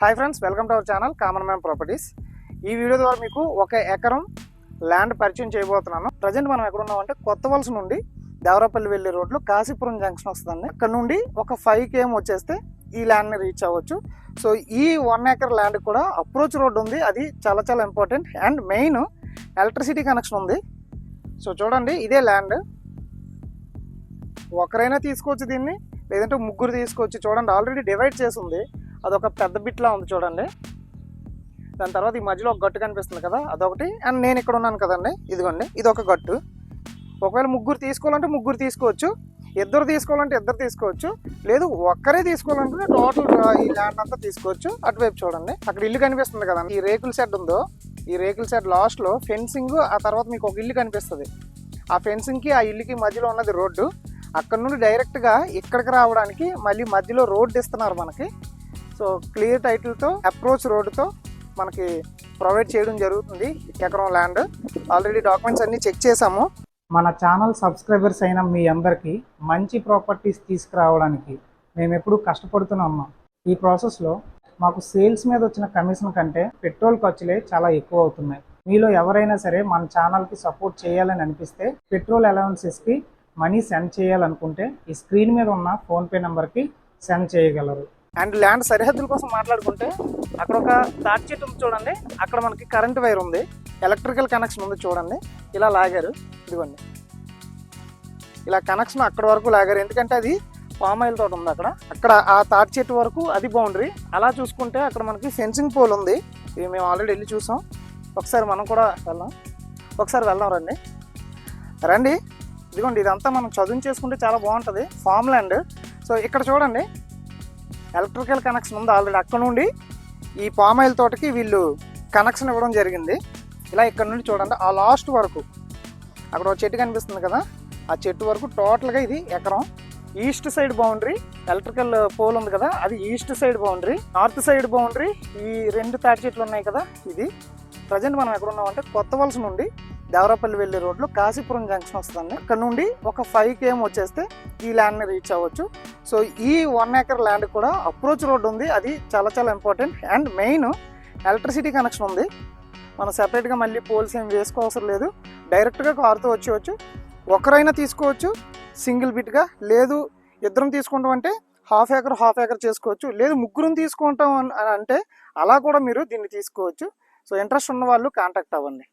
Hi friends welcome to our channel common man properties ఈ video ద్వారా మీకు ఒక ఎకరం ల్యాండ్ పరిచయం చేయబోతున్నాను. ప్రజెంట్ మనం ఎక్కడ ఉన్నామంటే కొత్త వలస నుండి దేవరపల్లి వెళ్ళే రోడ్లో కాశీపురం జంక్షన్ వస్తుందండి. అక్కడ నుండి ఒక ఫైవ్ కేఎం వచ్చేస్తే ఈ ల్యాండ్ని రీచ్ అవ్వచ్చు. సో ఈ వన్ ఎకర్ ల్యాండ్ కూడా అప్రోచ్ రోడ్ ఉంది. అది చాలా చాలా important and main electricity connection ఉంది. సో చూడండి ఇదే ల్యాండ్ ఒకరైనా తీసుకోవచ్చు దీన్ని లేదంటే ముగ్గురు తీసుకోవచ్చు చూడండి ఆల్రెడీ డివైడ్ చేసి ఉంది. అదొక పెద్ద బిట్లా ఉంది చూడండి. దాని తర్వాత ఈ మధ్యలో ఒక గట్టు కనిపిస్తుంది కదా అదొకటి. అండ్ నేను ఇక్కడ ఉన్నాను కదండి ఇదిగోండి ఇది ఒక గట్టు. ఒకవేళ ముగ్గురు తీసుకోవాలంటే ముగ్గురు తీసుకోవచ్చు. ఇద్దరు తీసుకోవాలంటే ఇద్దరు తీసుకోవచ్చు. లేదు ఒక్కరే తీసుకోవాలంటే టోటల్ ఈ ల్యాండ్ అంతా తీసుకోవచ్చు. అటువైపు చూడండి అక్కడ ఇల్లు కనిపిస్తుంది కదా. ఈ రేకుల షెడ్ ఉందో ఈ రేకుల షెడ్ లాస్ట్లో ఫెన్సింగ్ ఆ తర్వాత మీకు ఒక ఇల్లు కనిపిస్తుంది. ఆ ఫెన్సింగ్కి ఆ ఇల్లుకి మధ్యలో ఉన్నది రోడ్డు. అక్కడ నుండి డైరెక్ట్గా ఇక్కడికి రావడానికి మళ్ళీ మధ్యలో రోడ్డు ఇస్తున్నారు మనకి. సో క్లియర్ టైటిల్తో అప్రోచ్ రోడ్డుతో మనకి ప్రొవైడ్ చేయడం జరుగుతుంది ఎకరం ల్యాండ్. ఆల్రెడీ డాక్యుమెంట్స్ అన్నీ చెక్ చేసాము మన ఛానల్ సబ్స్క్రైబర్స్ అయిన మీ అందరికీ మంచి ప్రాపర్టీస్ తీసుకురావడానికి మేము ఎప్పుడూ కష్టపడుతున్నాము ఈ ప్రాసెస్లో మాకు సేల్స్ మీద వచ్చిన కమిషన్ కంటే పెట్రోల్ ఖర్చులే చాలా ఎక్కువ అవుతున్నాయి. మీలో ఎవరైనా సరే మన ఛానల్కి సపోర్ట్ చేయాలని అనిపిస్తే పెట్రోల్ అలవెన్సెస్కి మనీ సెండ్ చేయాలనుకుంటే ఈ స్క్రీన్ మీద ఉన్న ఫోన్పే నెంబర్కి సెండ్ చేయగలరు. అండ్ ల్యాండ్ సరిహద్దుల కోసం మాట్లాడుకుంటే అక్కడ ఒక తాటి చెట్టు ఉంది చూడండి. అక్కడ మనకి కరెంట్ వైర్ ఉంది. ఎలక్ట్రికల్ కనెక్షన్ ఉంది చూడండి. ఇలా లాగారు. ఇదిగోండి. ఇలా కనెక్షన్ అక్కడ వరకు లాగారు. ఎందుకంటే అది పామ్ ఆయిల్ తోట ఉంది అక్కడ. అక్కడ ఆ తాటి చెట్టు వరకు అది బౌండరీ. అలా చూసుకుంటే అక్కడ మనకి ఫెన్సింగ్ పోల్ ఉంది. ఇది మేము ఆల్రెడీ వెళ్ళి చూసాం. ఒకసారి మనం కూడా వెళ్దాం. ఒకసారి వెళ్దాం రండి. రండి. ఇదిగోండి ఇదంతా మనం చదువు చేసుకుంటే చాలా బాగుంటుంది. Farm land. సో ఇక్కడ చూడండి. ఎలక్ట్రికల్ కనెక్షన్ ఉంది ఆల్రెడీ అక్కడ నుండి ఈ పామ్ ఆయిల్ తోటకి వీళ్ళు కనెక్షన్ ఇవ్వడం జరిగింది. ఇలా ఇక్కడ నుండి చూడండి ఆ లాస్ట్ వరకు అక్కడ ఒక చెట్టు కనిపిస్తుంది కదా ఆ చెట్టు వరకు టోటల్గా ఇది ఎకరం. East side boundary electrical pole ఉంది కదా అది east side boundary north side boundary ఈ రెండు తాటి చెట్లు ఉన్నాయి కదా ఇది. ప్రజెంట్ మనం ఎక్కడ ఉన్నామంటే కొత్త వలస నుండి దేవరపల్లి వెళ్ళే రోడ్లో కాశీపురం జంక్షన్ వస్తుందండి. అక్కడ నుండి ఒక ఫైవ్ కేఎం వచ్చేస్తే ఈ ల్యాండ్ని రీచ్ అవ్వచ్చు. సో ఈ వన్ ఏకర్ ల్యాండ్ కూడా అప్రోచ్ రోడ్ ఉంది. అది చాలా చాలా important and main electricity connection ఉంది. మనం సెపరేట్గా మళ్ళీ పోల్స్ ఏం వేసుకోవసరం లేదు. డైరెక్ట్గా కారుతో వచ్చేవచ్చు. ఒకరైనా తీసుకోవచ్చు. సింగిల్ బిట్గా లేదు ఇద్దరం తీసుకుంటాం అంటే హాఫ్ ఏకర్ హాఫ్ ఏకర్ చేసుకోవచ్చు. లేదు ముగ్గురం తీసుకుంటాం అని అంటే అలా కూడా మీరు దీన్ని తీసుకోవచ్చు. సో ఇంట్రెస్ట్ ఉన్న వాళ్ళు కాంటాక్ట్ అవ్వండి.